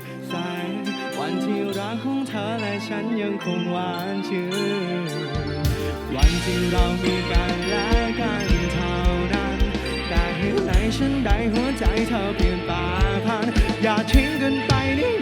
ดใส วันที่รักของเธอและฉันยังคงหวานชื่น วันที่เรามีกันและกันเท่านั้น แต่เหตุไหนฉันได้หัวใจเธอเปลี่ยนป่าพัน อย่าทิ้งกันไปนี่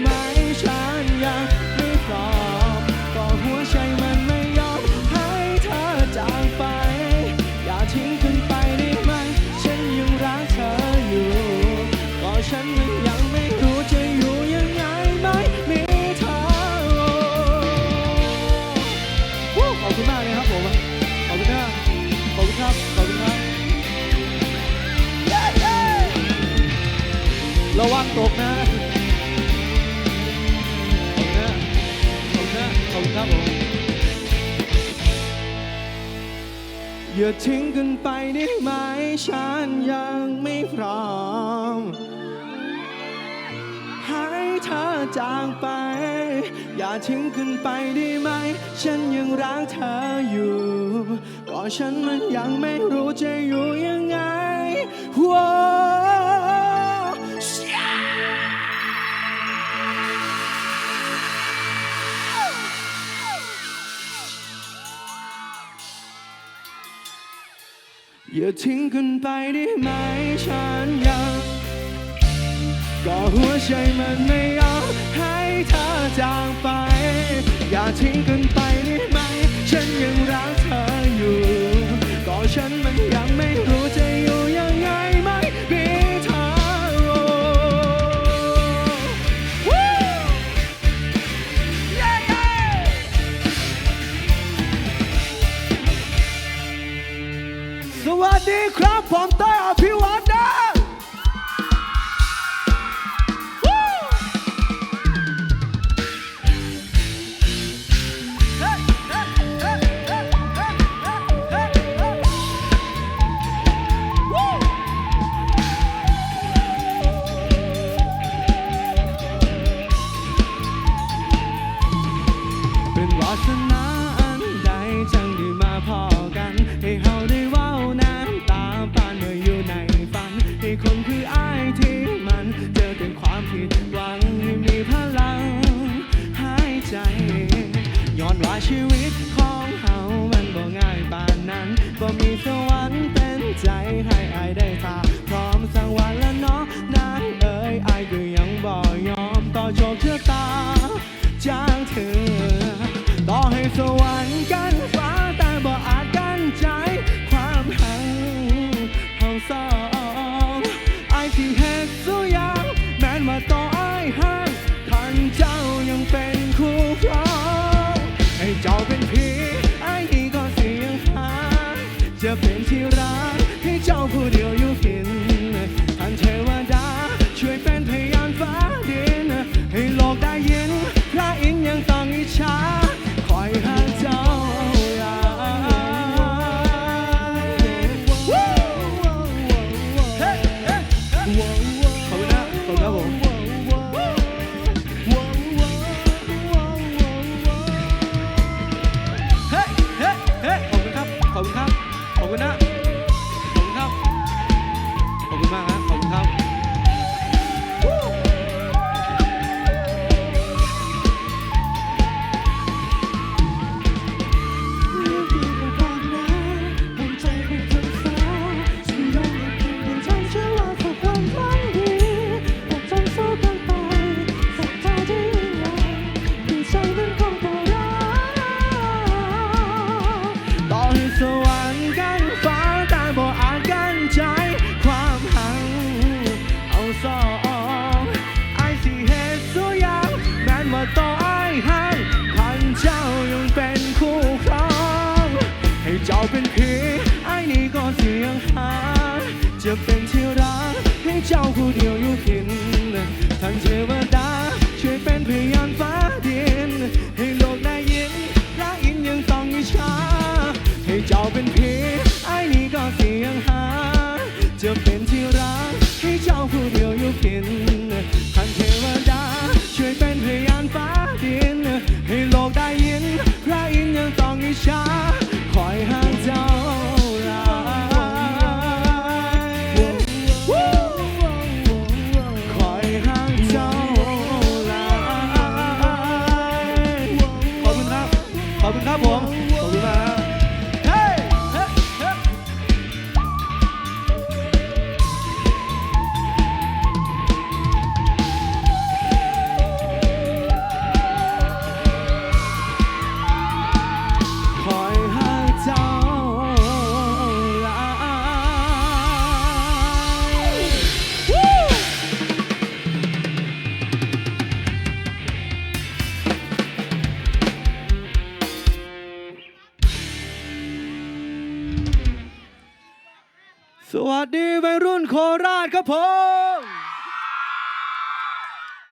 วังตกนะตกนะตกนะตกครับผมอย่าทิ้งกันไปได้ไหมฉันยังไม่พร้อม ให้เธอจางไป อย่าทิ้งกันไปได้ไหม ฉันยังรักเธออยู่ ก็ฉันมันยังไม่รู้จะอยู่ยังไงว้า อย่าทิ้งกันไปได้ไหมฉันยัง ก็หัวใจมันไม่ยอมให้เธอจากไป อย่าทิ้งกันไปได้ไหม ครับผมเต้ยอภิวัตได้ ย้อนว่าชีวิตของเฮามันบ่ง่ายไป your face. temple.